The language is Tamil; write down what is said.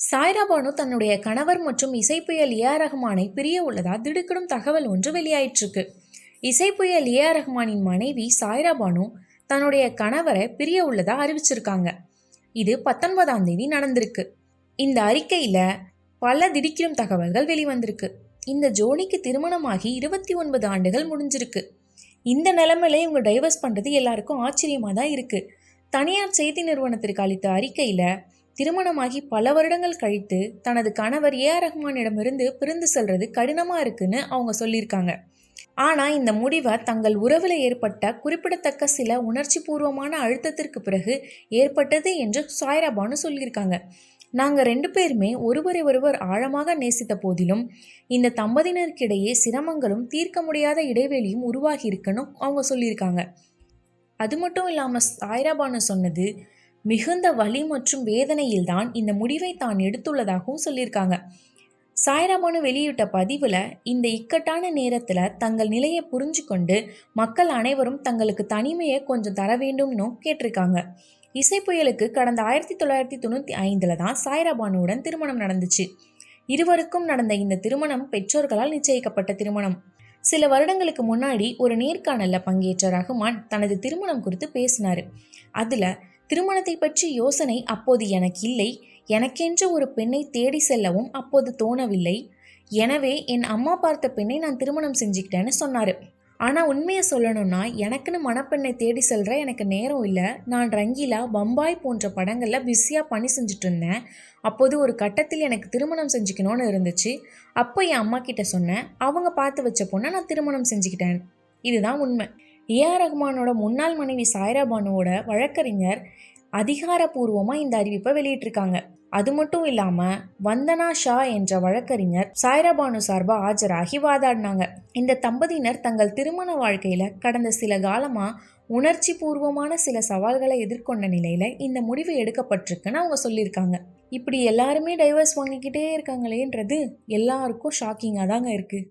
சாய்ரா பானு தன்னுடைய கணவர் மற்றும் இசைப்புயல் ஏ ஆர் ரஹ்மானை பிரிய உள்ளதா திடுக்கிடும் தகவல் ஒன்று வெளியாயிற்றுக்கு இசைப்புயல் ஏ ஆர் ரஹ்மானின் மனைவி சாய்ரா பானு தன்னுடைய கணவரை பிரிய உள்ளதா அறிவிச்சிருக்காங்க. இது பத்தொன்பதாம் தேதி நடந்திருக்கு. இந்த அறிக்கையில் பல திடுக்கிடும் தகவல்கள் வெளிவந்திருக்கு. இந்த ஜோடிக்கு திருமணமாகி இருபத்தி ஒன்பது ஆண்டுகள் முடிஞ்சிருக்கு. இந்த நிலைமையில இவங்க டைவர்ஸ் பண்ணுறது எல்லாருக்கும் ஆச்சரியமாக தான் இருக்குது தனியார் செய்தி நிறுவனத்திற்கு அளித்த அறிக்கையில் திருமணமாகி பல வருடங்கள் கழித்து தனது கணவர் ஏ ஆர் ரஹ்மானிடமிருந்து பிரிந்து செல்றது கடினமாக இருக்குன்னு அவங்க சொல்லியிருக்காங்க. ஆனால் இந்த முடிவை தங்கள் உறவில் ஏற்பட்ட குறிப்பிடத்தக்க சில உணர்ச்சி பூர்வமான அழுத்தத்திற்கு பிறகு ஏற்பட்டது என்று சாய்ரா பானு சொல்லியிருக்காங்க. நாங்கள் ரெண்டு பேருமே ஒருவரை ஒருவர் ஆழமாக நேசித்த போதிலும் இந்த தம்பதியினருக்கிடையே சிரமங்களும் தீர்க்க முடியாத இடைவெளியும் உருவாகி இருக்குன்னு அவங்க சொல்லியிருக்காங்க. அது மட்டும் இல்லாமல் சாய்ரா பானு சொன்னது மிகுந்த வலி மற்றும் வேதனையில்தான் இந்த முடிவை தான் எடுத்துள்ளதாகவும் சொல்லியிருக்காங்க. சாய்ராபானு வெளியிட்ட பதிவில் இந்த இக்கட்டான நேரத்தில் தங்கள் நிலையை புரிஞ்சு கொண்டு மக்கள் அனைவரும் தங்களுக்கு தனிமையை கொஞ்சம் தர வேண்டும்னு கேட்டிருக்காங்க. இசை புயலுக்கு கடந்த ஆயிரத்தி தொள்ளாயிரத்தி தொண்ணூற்றி ஐந்தில் தான் சாய்ராபானுடன் திருமணம் நடந்துச்சு. இருவருக்கும் நடந்த இந்த திருமணம் பெற்றோர்களால் நிச்சயிக்கப்பட்ட திருமணம். சில வருடங்களுக்கு முன்னாடி ஒரு நேர்காணலில் பங்கேற்ற ரஹ்மான் தனது திருமணம் குறித்து பேசினார். அதில் திருமணத்தை பற்றி யோசனை அப்போது எனக்கு இல்லை எனக்கென்று ஒரு பெண்ணை தேடி செல்லவும் அப்போது தோணவில்லை. எனவே என் அம்மா பார்த்த பெண்ணை நான் திருமணம் செஞ்சுக்கிட்டேன்னு சொன்னார். ஆனால் உண்மையை சொல்லணும்னா எனக்குன்னு மணப்பெண்ணை தேடி செல்கிற எனக்கு நேரம் இல்லை. நான் ரங்கீலா பம்பாய் போன்ற படங்களில் பிஸியாக பணி செஞ்சுட்டு இருந்தேன் அப்போது ஒரு கட்டத்தில் எனக்கு திருமணம் செஞ்சுக்கணும்னு இருந்துச்சு. அப்போ என் அம்மா கிட்ட சொன்னேன் அவங்க பார்த்து வச்ச பொண்ணை நான் திருமணம் செஞ்சுக்கிட்டேன். இதுதான் உண்மை. ஏஆர் ரஹ்மானோட முன்னாள் மனைவி சாய்ரா பானுவோட வழக்கறிஞர் அதிகாரப்பூர்வமாக இந்த அறிவிப்பை வெளியிட்டிருக்காங்க. அது மட்டும் இல்லாமல் வந்தனா ஷா என்ற வழக்கறிஞர் சாய்ராபானு சார்பாக ஆஜராகி வாதாடினாங்க. இந்த தம்பதியினர் தங்கள் திருமண வாழ்க்கையில் கடந்த சில காலமாக உணர்ச்சி பூர்வமான சில சவால்களை எதிர்கொண்ட நிலையில் இந்த முடிவு எடுக்கப்பட்டிருக்குன்னு அவங்க சொல்லியிருக்காங்க. இப்படி எல்லாருமே டைவர்ஸ் வாங்கிக்கிட்டே இருக்காங்களேன்றது எல்லாருக்கும் ஷாக்கிங்காக தாங்க இருக்குது